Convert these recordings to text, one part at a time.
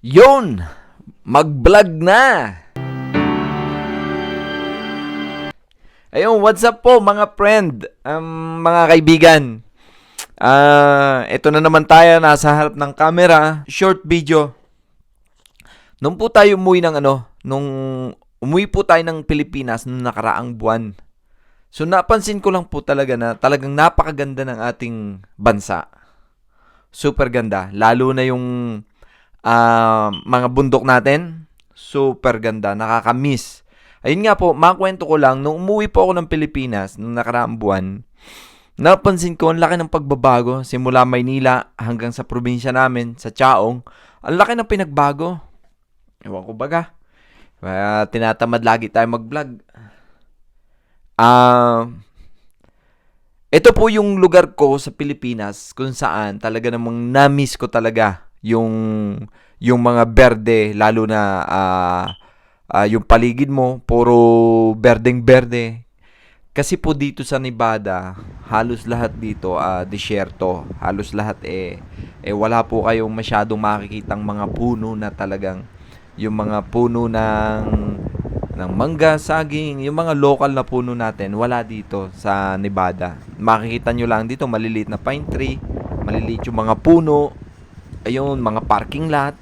Yun! Mag-vlog na! Ayun, what's up po mga friend, um, mga kaibigan. Ah, ito na naman tayo nasa harap ng camera, short video. Nung po tayo umuwi ng ano, nung umuwi po tayo ng Pilipinas nung nakaraang buwan. So napansin ko lang po talaga na talagang napakaganda ng ating bansa. Super ganda, lalo na yung ah, mga bundok natin. Super ganda, nakaka-miss. Ayun nga po, makwento ko lang, nung umuwi po ako ng Pilipinas, nung nakaraang buwan, napansin ko, ang laki ng pagbabago, simula Maynila hanggang sa probinsya namin, sa Chaong, ang laki ng pinagbago. Ewan ko baga. Kaya tinatamad lagi tayo mag-vlog. Ah, ito po yung lugar ko sa Pilipinas kung saan talaga namang na-miss ko talaga yung yung mga berde lalo na ah, ah, yung paligid mo puro berdeng berde. Kasi po dito sa Nevada halos lahat dito ah, disyerto. Halos lahat eh eh wala po kayong masyadong makikitang mga puno na talagang yung mga puno ng ng mangga, saging, yung mga local na puno natin, wala dito sa Nevada. Makikita nyo lang dito, maliliit na pine tree, maliliit yung mga puno, ayun, mga parking lot,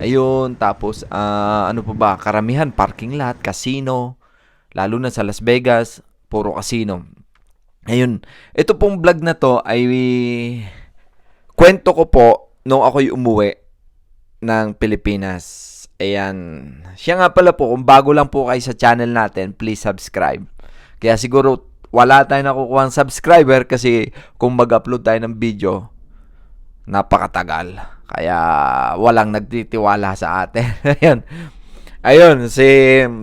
ayun, tapos, ah, ano pa ba, karamihan, parking lot, casino, lalo na sa Las Vegas, puro casino. Ayun, ito pong vlog na to ay kwento ko po nung ako'y umuwi ng Pilipinas. Ayan. Siya nga pala po, kung bago lang po kayo sa channel natin, please subscribe. Kaya siguro wala tayong nakukuha subscriber kasi kung mag-upload tayo ng video, napakatagal. Kaya walang nagtitiwala sa atin. Ayan. Ayun, si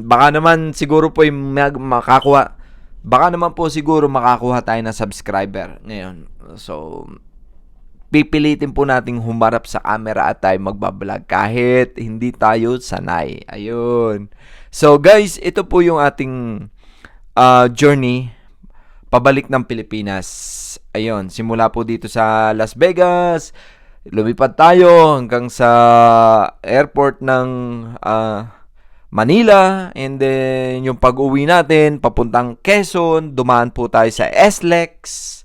baka naman siguro po mag- makakuha baka naman po siguro makakuha tayo ng subscriber ngayon. So, pipilitin po nating humarap sa camera at tayo magbablog kahit hindi tayo sanay. Ayun. So guys, ito po yung ating uh, journey pabalik ng Pilipinas. Ayun, simula po dito sa Las Vegas, lumipad tayo hanggang sa airport ng uh, Manila and then yung pag-uwi natin papuntang Quezon, dumaan po tayo sa SLEX.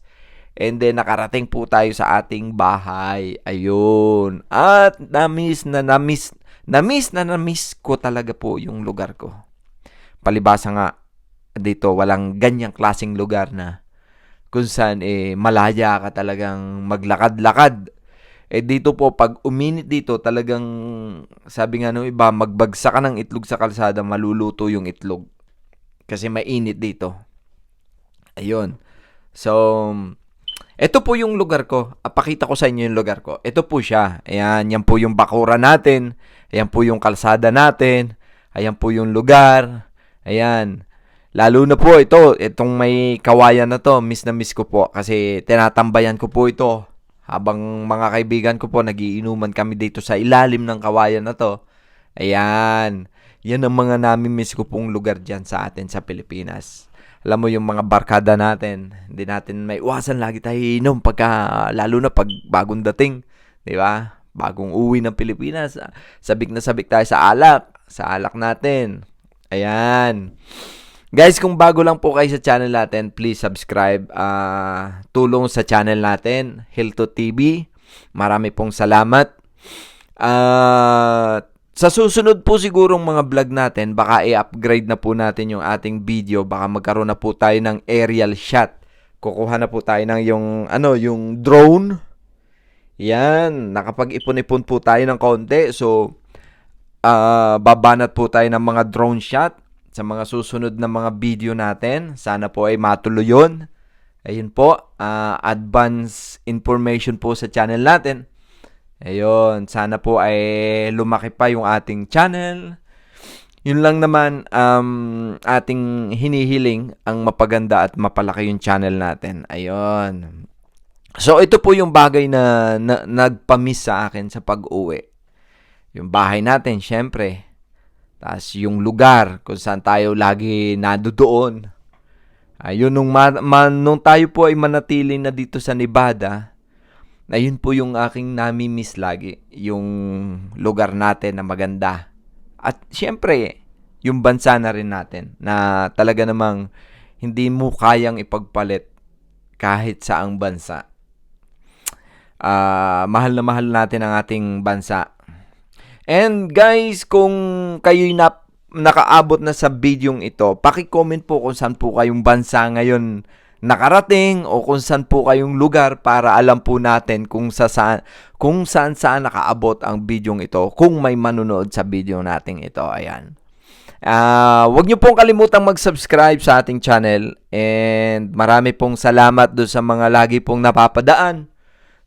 And then, nakarating po tayo sa ating bahay. Ayun. At na-miss na na-miss, na-miss na na-miss ko talaga po yung lugar ko. Palibasa nga, dito walang ganyang klasing lugar na kung saan eh malaya ka talagang maglakad-lakad. Eh dito po pag uminit dito talagang sabi nga nung iba magbagsa ka ng itlog sa kalsada maluluto yung itlog. Kasi mainit dito. Ayun. So ito po yung lugar ko. Apakita ko sa inyo yung lugar ko. Ito po siya. Ayan, yan po yung bakura natin. Ayan po yung kalsada natin. Ayan po yung lugar. Ayan. Lalo na po ito, itong may kawayan na to, miss na miss ko po kasi tinatambayan ko po ito. Habang mga kaibigan ko po, nagiinuman kami dito sa ilalim ng kawayan na to. Ayan. Yan ang mga nami-miss ko pong lugar dyan sa atin sa Pilipinas alam mo yung mga barkada natin, hindi natin may iwasan lagi tayo inom pagka, lalo na pag bagong dating, di ba? Bagong uwi ng Pilipinas, sabik na sabik tayo sa alak, sa alak natin. Ayan. Guys, kung bago lang po kayo sa channel natin, please subscribe. Uh, tulong sa channel natin, Hilto TV. Marami pong salamat. Uh, sa susunod po sigurong mga vlog natin, baka i-upgrade na po natin yung ating video. Baka magkaroon na po tayo ng aerial shot. Kukuha na po tayo ng yung, ano, yung drone. Yan, nakapag-ipon-ipon po tayo ng konti. So, uh, babanat po tayo ng mga drone shot sa mga susunod na mga video natin. Sana po ay matuloy yun. Ayun po, uh, advance information po sa channel natin. Ayun, sana po ay lumaki pa yung ating channel. Yun lang naman um, ating hinihiling ang mapaganda at mapalaki yung channel natin. Ayun. So ito po yung bagay na, na nagpamiss sa akin sa pag-uwi. Yung bahay natin, syempre. Tapos yung lugar kung saan tayo lagi nadudoon. Ayun, nung, ma- ma- nung tayo po ay manatili na dito sa Nevada, na yun po yung aking nami-miss lagi, yung lugar natin na maganda. At syempre, yung bansa na rin natin na talaga namang hindi mo kayang ipagpalit kahit saang bansa. Ah, mahal na mahal natin ang ating bansa. And guys, kung kayo'y nap nakaabot na sa videong ito, paki-comment po kung saan po kayong bansa ngayon nakarating o kung saan po kayong lugar para alam po natin kung sa saan kung saan saan nakaabot ang videong ito kung may manunood sa video nating ito. Ayan. Ah, wag niyo pong kalimutang mag-subscribe sa ating channel and marami pong salamat do sa mga lagi pong napapadaan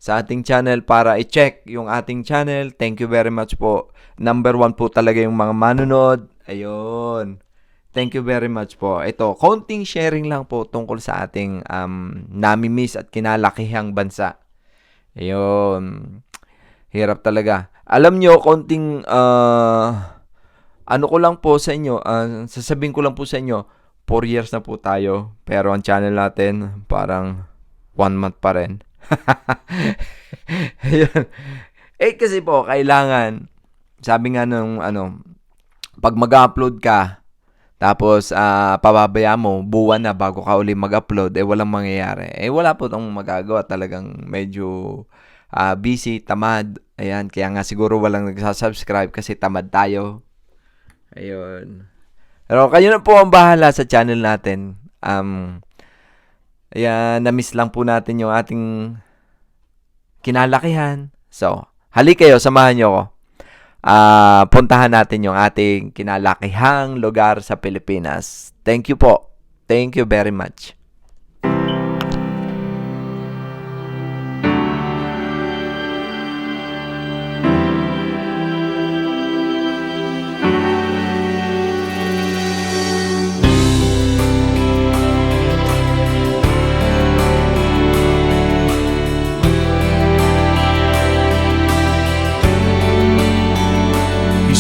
sa ating channel para i-check yung ating channel. Thank you very much po. Number one po talaga yung mga manunood. Ayun. Thank you very much po. Ito, konting sharing lang po tungkol sa ating um, nami-miss at kinalakihang bansa. Ayun. Hirap talaga. Alam nyo, konting, uh, ano ko lang po sa inyo, uh, sasabihin ko lang po sa inyo, 4 years na po tayo, pero ang channel natin, parang 1 month pa rin. Ayun. Eh, kasi po, kailangan, sabi nga nung, ano, pag mag-upload ka, tapos uh, pababaya mo, buwan na bago ka uli mag-upload, eh walang mangyayari. Eh wala po tong magagawa. Talagang medyo uh, busy, tamad. Ayan, kaya nga siguro walang nagsasubscribe kasi tamad tayo. Ayun. Pero kayo na po ang bahala sa channel natin. Um, ayan, na-miss lang po natin yung ating kinalakihan. So, hali kayo, samahan nyo ako uh, puntahan natin yung ating kinalakihang lugar sa Pilipinas. Thank you po. Thank you very much.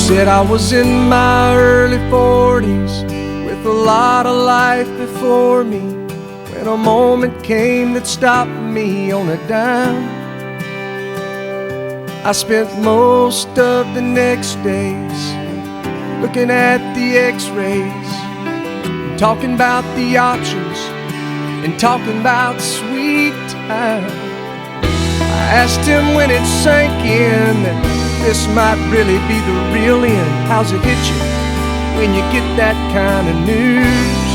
Said I was in my early 40s with a lot of life before me when a moment came that stopped me on a dime. I spent most of the next days looking at the x rays, talking about the options, and talking about sweet time. I asked him when it sank in this might really be the real end. How's it hit you when you get that kind of news?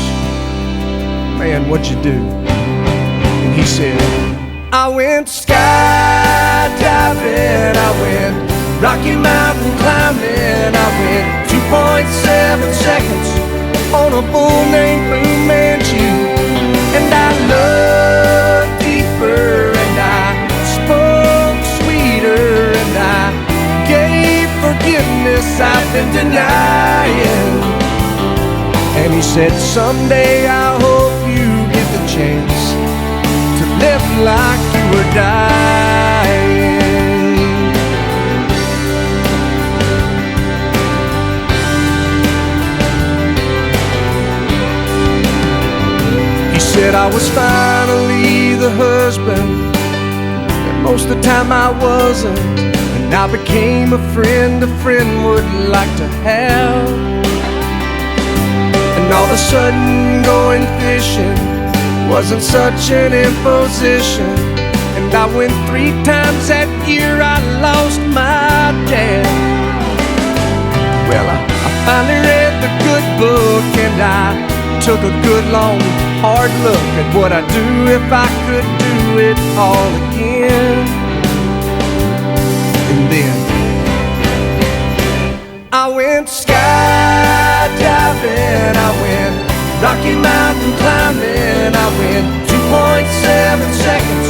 Man, what'd you do? And he said, I went skydiving, I went Rocky Mountain climbing, I went 2.7 seconds on a bull named Blue Manchu, denying. And he said, Someday I hope you get the chance to live like you were dying. He said I was finally the husband that most of the time I wasn't. And I became a friend a friend would like to have. And all of a sudden, going fishing wasn't such an imposition. And I went three times that year, I lost my dad. Well, I, I finally read the good book and I took a good long hard look at what I'd do if I could do it all again and then went skydiving, I went Rocky Mountain climbing, I went 2.7 seconds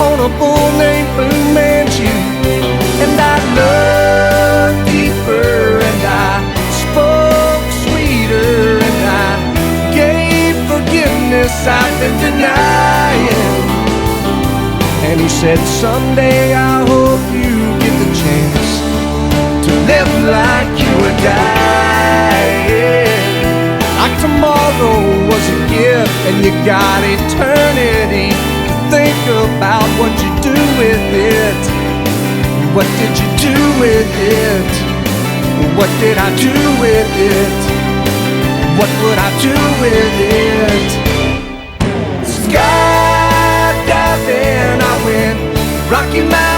on a bull named Fu Manchu, and I looked deeper and I spoke sweeter and I gave forgiveness. I've been denying. And he said, Someday I hope you get the chance to live like dying. Like tomorrow was a gift and you got eternity to think about what you do with it. What did you do with it? What did I do with it? What would I do with it? Skydiving, I went Rocky Mountain